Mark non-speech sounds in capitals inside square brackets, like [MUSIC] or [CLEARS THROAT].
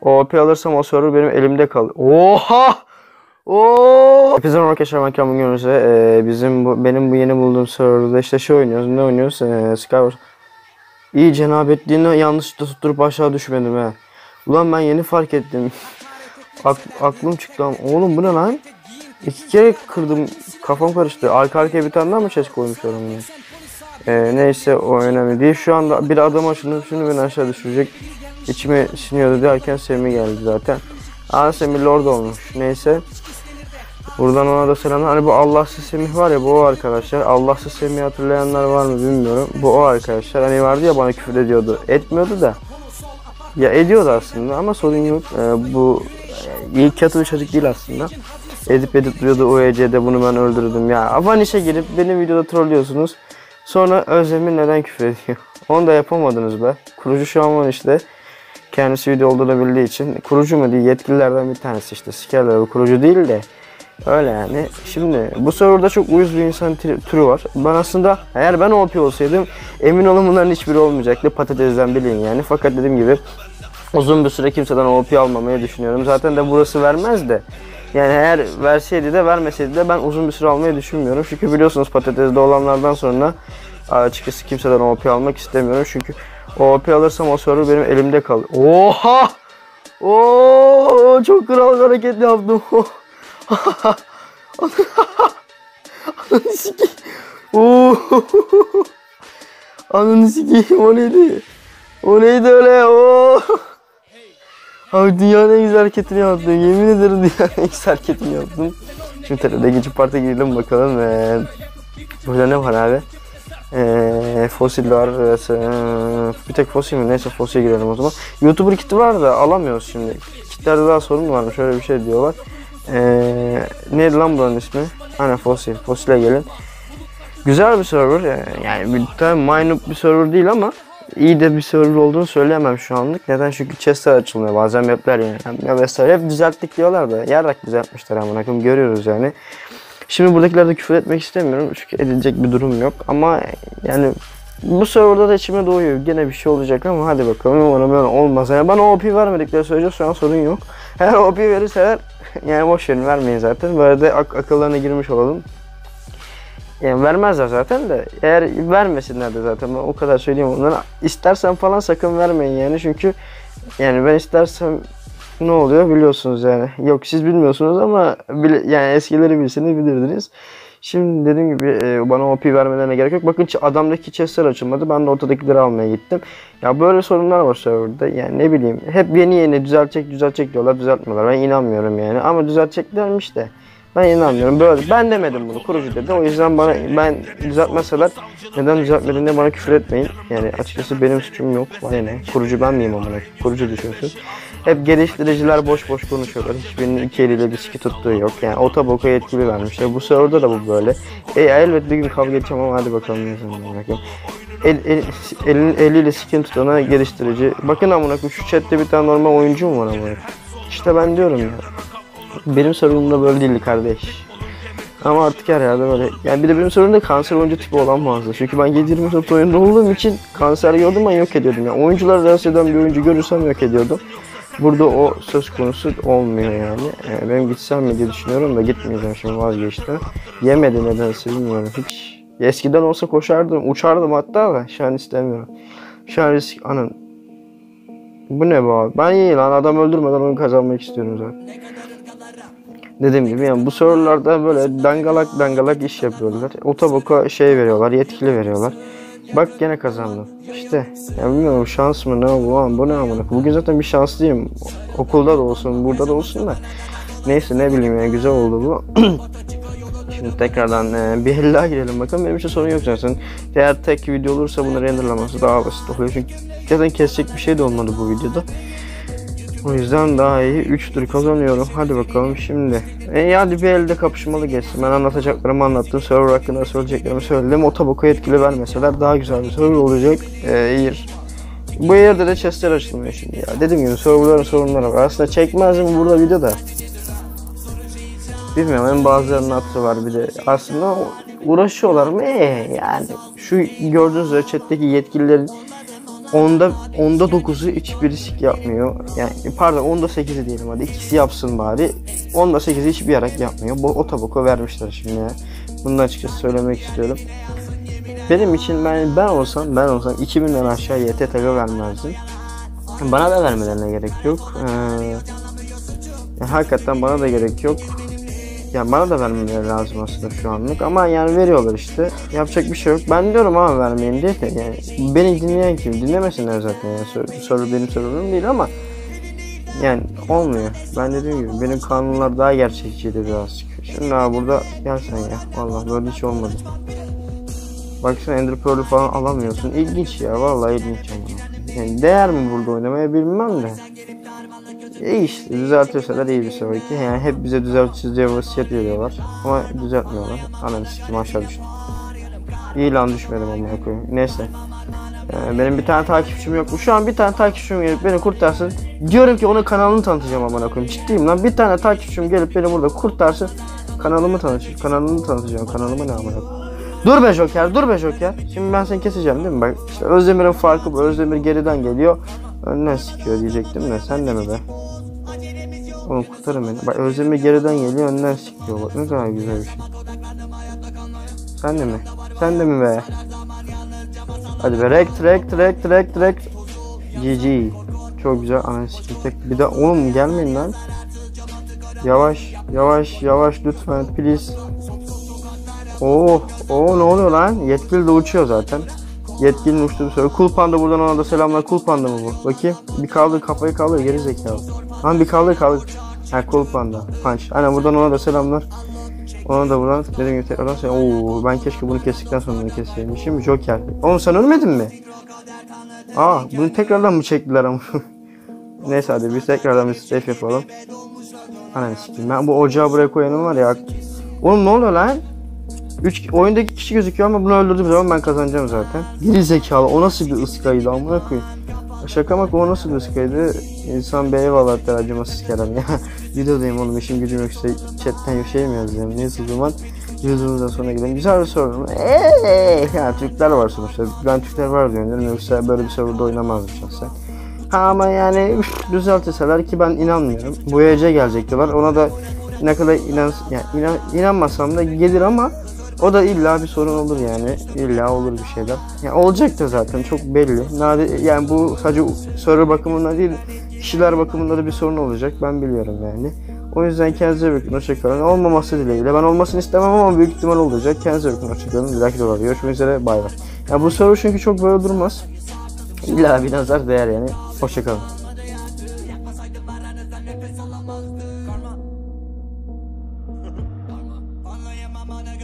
OP alırsam o server benim elimde kalır. Oha! Oo! Hepinize merhaba arkadaşlar ben Kamil Gönülse. Ee, bizim bu, benim bu yeni bulduğum serverda işte şey oynuyoruz. Ne oynuyoruz? Ee, Skywars. İyi cenabetliğini yanlışlıkla tutturup aşağı düşmedim he. Ulan ben yeni fark ettim. Ak- aklım çıktı ama. Oğlum bu ne lan? İki kere kırdım. Kafam karıştı. Arka arkaya bir tane daha mı ses koymuşlar onu? Ee, neyse o önemli değil. Şu anda bir adam açıldı. Şunu beni aşağı düşürecek. İçime siniyordu derken Semih geldi zaten. Aa Semih Lord olmuş. Neyse. Buradan ona da selamlar. Hani bu Allahsız Semih var ya bu o arkadaşlar. Allahsız Semih hatırlayanlar var mı bilmiyorum. Bu o arkadaşlar. Hani vardı ya bana küfür ediyordu. Etmiyordu da. Ya ediyordu aslında ama sorun yok. Ee, bu e, iyi kötü bir çocuk değil aslında. Edip edip duruyordu UEC'de bunu ben öldürdüm. Ya Avaniş'e girip benim videoda trollüyorsunuz. Sonra Özlem'in neden küfür ediyor? [LAUGHS] Onu da yapamadınız be. Kurucu şu an işte. Kendisi video olduğunu bildiği için. Kurucu mu değil yetkililerden bir tanesi işte. Sikerler kurucu değil de. Öyle yani. Şimdi bu serverda çok uyuz bir insan tür- türü var. Ben aslında eğer ben OP olsaydım emin olun bunların hiçbiri olmayacaktı. Patatesden bilin yani. Fakat dediğim gibi uzun bir süre kimseden OP almamayı düşünüyorum. Zaten de burası vermez de. Yani eğer verseydi de vermeseydi de ben uzun bir süre almayı düşünmüyorum. Çünkü biliyorsunuz patatesde olanlardan sonra açıkçası kimseden OP almak istemiyorum. Çünkü OP alırsam o server benim elimde kalır. Oha! Oo, çok kral hareket yaptım. [LAUGHS] Ananı sikeyim. Oo. Ananı sikeyim o neydi? O neydi öyle? Oo. Abi dünyanın en güzel hareketini yaptım. Yemin ederim dünyanın en güzel hareketini yaptım. Şimdi TR'de geçip parta girelim bakalım. Ee, burada ne var abi? Ee, fosil var. Ee, bir tek fosil mi? Neyse fosil girelim o zaman. YouTuber kiti var da alamıyoruz şimdi. Kitlerde daha sorun varmış. Şöyle bir şey diyorlar. Ee, neydi lan buranın ismi? Hani fosil. Fosile gelin. Güzel bir server. Ee, Yani bir tane minor bir server değil ama iyi de bir server olduğunu söyleyemem şu anlık. Neden? Çünkü chestler açılmıyor. Bazen mapler yani. Ya vesaire hep düzelttik diyorlar da. Yarrak düzeltmişler amına. Görüyoruz yani. Şimdi buradakilerde küfür etmek istemiyorum. Çünkü edilecek bir durum yok. Ama yani bu serverda da içime doğuyor. Gene bir şey olacak ama hadi bakalım umarım öyle olmaz. Yani bana OP vermedikleri sürece şu an sorun yok. Eğer OP verirseler [LAUGHS] yani boş verin vermeyin zaten. Böyle de ak- akıllarına girmiş olalım. Yani vermezler zaten de eğer vermesinler de zaten ben o kadar söyleyeyim onlara. İstersen falan sakın vermeyin yani çünkü yani ben istersem ne oluyor biliyorsunuz yani. Yok siz bilmiyorsunuz ama bile, yani eskileri bilseniz bilirdiniz. Şimdi dediğim gibi e, bana OP vermelerine gerek yok. Bakın adamdaki chestler açılmadı. Ben de ortadakileri almaya gittim. Ya böyle sorunlar var serverda. Yani ne bileyim hep yeni yeni düzeltecek düzeltecek diyorlar düzeltmiyorlar. Ben inanmıyorum yani. Ama düzelteceklermiş de. Ben inanmıyorum. Böyle ben demedim bunu. Kurucu dedi. O yüzden bana ben düzeltmeseler neden düzeltmediğinde bana küfür etmeyin. Yani açıkçası benim suçum yok. Ne? Kurucu ben miyim amına? Kurucu düşünsün. Hep geliştiriciler boş boş konuşuyorlar. Hiçbirinin iki eliyle bir siki tuttuğu yok. Yani otoboka yetkili vermişler. Bu serverda da bu böyle. E, elbet bir gün kavga edeceğim ama hadi bakalım ne zaman. El, el, elin, eliyle sikin tutana geliştirici. Bakın amına şu chatte bir tane normal oyuncu mu var amına? İşte ben diyorum ya. Benim sorunumda böyle değildi kardeş. Ama artık her yerde böyle. Yani bir de benim sorunumda kanser oyuncu tipi olan fazla. Çünkü ben 7-24 oyunda olduğum için kanser gördüm ben yok ediyordum. Yani oyuncular rahatsız eden bir oyuncu görürsem yok ediyordum. Burada o söz konusu olmuyor yani. Ee, benim gitsem mi diye düşünüyorum da gitmeyeceğim şimdi vazgeçtim. Yemedi nedense bilmiyorum hiç. Eskiden olsa koşardım, uçardım hatta da şu an istemiyorum. Şu an risk... Anan. Bu ne be abi? Ben iyi lan adam öldürmeden oyun kazanmak istiyorum zaten. Dediğim gibi yani bu serverlarda böyle dangalak dangalak iş yapıyorlar. Otoboka şey veriyorlar, yetkili veriyorlar. Bak gene kazandım. İşte ya bilmiyorum şans mı ne bu lan bu ne amına. Bugün zaten bir şanslıyım. Okulda da olsun, burada da olsun da. Neyse ne bileyim yani güzel oldu bu. [CLEARS THROAT] Şimdi tekrardan e, bir el girelim bakalım. Benim için sorun yok zaten. Eğer tek video olursa bunu renderlaması daha basit oluyor. Çünkü zaten kesecek bir şey de olmadı bu videoda. O yüzden daha iyi 3 tur kazanıyorum. Hadi bakalım şimdi. E hadi bir elde kapışmalı geçsin. Ben anlatacaklarımı anlattım. Server hakkında söyleyeceklerimi söyledim. Otoboka yetkili vermeseler daha güzel bir server olacak. E. Bu yerde de chestler açılmıyor şimdi ya. Dediğim gibi serverların sorunları var. Aslında çekmezdim burada videoda. Bilmiyorum hem bazılarının hatırı var bir de. Aslında uğraşıyorlar mı? Ee, yani şu gördüğünüz üzere chatteki yetkililerin onda onda 9'u hiçbir sik yapmıyor. Yani pardon onda 8'i diyelim hadi ikisi yapsın bari. Onda 8'i hiçbir yarak yapmıyor. Bu o tabaka vermişler şimdi ya. Bunu açıkçası söylemek istiyorum. Benim için ben ben olsam ben olsam 2000'den aşağı YT tagı vermezdim. Bana da vermelerine gerek yok. Ee, hakikaten bana da gerek yok. Yani bana da vermemeleri lazım aslında şu anlık ama yani veriyorlar işte. Yapacak bir şey yok. Ben diyorum ama vermeyin diye de yani beni dinleyen kim? Dinlemesinler zaten yani soru, soru benim sorunum değil ama yani olmuyor. Ben dediğim gibi benim kanunlar daha gerçekçiydi birazcık. Şimdi abi burada gel sen ya. Vallahi böyle hiç olmadı. Baksana Ender Pearl'ü falan alamıyorsun. İlginç ya vallahi ilginç yani. Yani değer mi burada oynamaya bilmem de. İyi işte düzeltirseler iyi bir sonraki. Yani hep bize düzelteceğiz diye vasiyet veriyorlar. Ama düzeltmiyorlar. Ananı sikim aşağı düştüm. İyi lan düşmedim amına koyayım. Neyse. Ee, benim bir tane takipçim yok. Şu an bir tane takipçim gelip beni kurtarsın. Diyorum ki onun kanalını tanıtacağım amına koyayım. Ciddiyim lan. Bir tane takipçim gelip beni burada kurtarsın. Kanalımı tanıtacağım. Kanalımı tanıtacağım. Kanalımı ne amına. Dur be Joker, dur be Joker. Şimdi ben seni keseceğim değil mi? Bak işte Özdemir'in farkı bu. Özdemir geriden geliyor. Önden sikiyor diyecektim de sen de mi be? Oğlum kurtarın beni. Bak Özdemir geriden geliyor önden sikiyor. Bak ne kadar güzel bir şey. Sen de mi? Sen de mi be? Hadi be rekt rekt rekt rekt rekt. GG. Çok güzel. Ananı sikeyim tek. Bir de oğlum gelmeyin lan. Yavaş yavaş yavaş lütfen please. Oh, oh ne oluyor lan? Yetkili de uçuyor zaten. Yetkilinin uçtuğu bir soru. Cool Panda buradan ona da selamlar. Cool Panda mı bu? Bakayım. Bir kaldır kafayı kaldır geri zekalı. Lan bir kaldır kaldır. Ha Cool Panda. Punch. Aynen buradan ona da selamlar. Ona da buradan dediğim gibi tekrardan selam. Oo ben keşke bunu kestikten sonra bunu keseyim. Şimdi Joker. Oğlum sen ölmedin mi? Aa bunu tekrardan mı çektiler ama? [LAUGHS] Neyse hadi biz tekrardan bir safe yapalım. Ananı sikeyim. Ben bu ocağı buraya koyanım var ya. Oğlum ne oluyor lan? 3 oyundaki kişi gözüküyor ama bunu öldürdüğüm zaman ben kazanacağım zaten. Geri zekalı o nasıl bir ıskaydı amına koyayım. Şaka maka o nasıl ıskaydı? İnsan bir eyvallah der acımasız Kerem ya. [LAUGHS] Videodayım oğlum işim gücüm yoksa chatten şey mi yazayım? Neyse o zaman videomuzdan sonra gidelim. Güzel bir soru. Eee ya Türkler var sonuçta. Ben Türkler var diyorum yoksa böyle bir soruda oynamazdım şahsen. Ha ama yani üf, düzeltirseler ki ben inanmıyorum. Bu EC gelecek diyorlar. Ona da ne kadar inan, yani inan, inanmasam da gelir ama o da illa bir sorun olur yani. İlla olur bir şeyler. Yani olacak da zaten çok belli. Nadir, yani bu sadece soru bakımından değil kişiler bakımında da bir sorun olacak. Ben biliyorum yani. O yüzden kendinize bakın. Hoşçakalın. Olmaması dileğiyle. Ben olmasını istemem ama büyük ihtimal olacak. Kendinize bakın. Hoşçakalın. Bir dahaki dolar. Görüşmek üzere. Bay bay. Ya bu soru çünkü çok böyle durmaz. İlla bir nazar değer yani. Hoşçakalın. Anlayamam ana